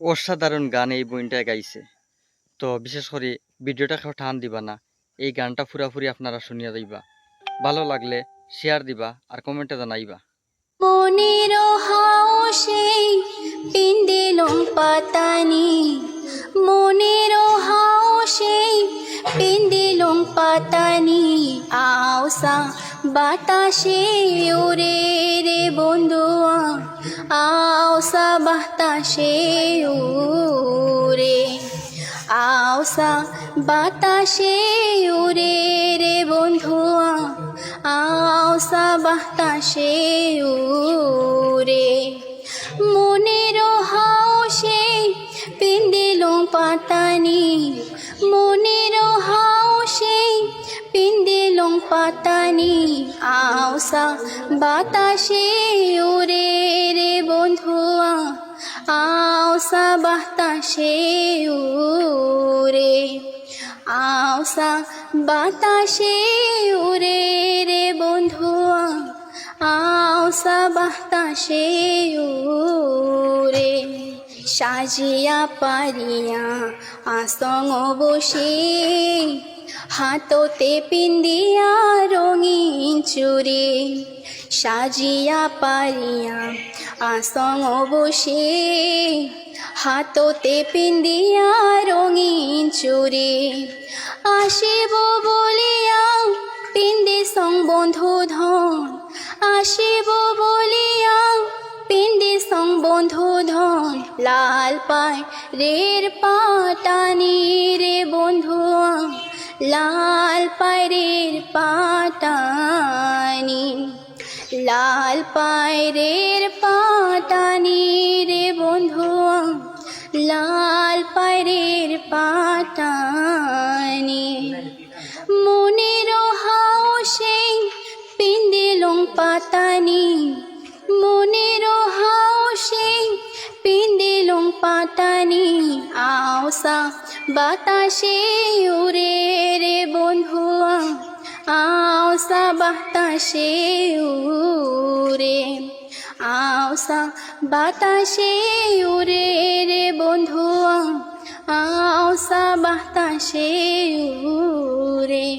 অসাধারণ গান এই বইনটায় গাইছে। তো বিশেষ করে ভিডিওটা কেউ টান দিবা না, এই গানটা পুরাপুরি আপনারা শুনিয়া দিবা ভালো লাগলে শেয়ার দিবা আর কমেন্টে জানাইবা। মনের হাওসে পিন্দিলম পাতানি মনের হাওসে পিন্দিলম পাতানি আওসা বাতাসে ওরে রে বন্ধুয়া আওসা বাতাসে উরে আওসা বাতাসে উরে রে বন্ধুয়া আওসা বাতাসে উরে মনের হাওসে পিন্দিলো পাতানি আওসা বাতাসে ওরে রে বন্ধুয়া আওসা বাতাসে ওরে আওসা বাতাসে ওরে রে বন্ধুয়া আওসা বাতাসে ওরে সাজিয়া পারিয়া আসং বসে হাততে পিন্দিয়া রঙিন চুরে সাজিয়া পারিয়া আসং বসে। হাততে পিন্দিয়া রঙিন চুরে আসিব বলিয়া পিন্দে সংবন্ধু ধন। আসিব বলিয়া পিন্দে সংবন্ধু ধন। লাল পায় রের পাটানি রে বন্ধুয়া লাল পায় পাতানি, লাল পায়রের পাটানি রে বন্ধু লাল পায়রের পাটানি মনের হাওসে পিন্দিলং পাতানি পাতানি আওসা, বাতাসে উড়ে রে বন্ধুয়া আওসা, বাতাসে উড়ে, আওসা, বাতাসে উড়ে রে বন্ধুয়া আওসা, বাতাসে উড়ে।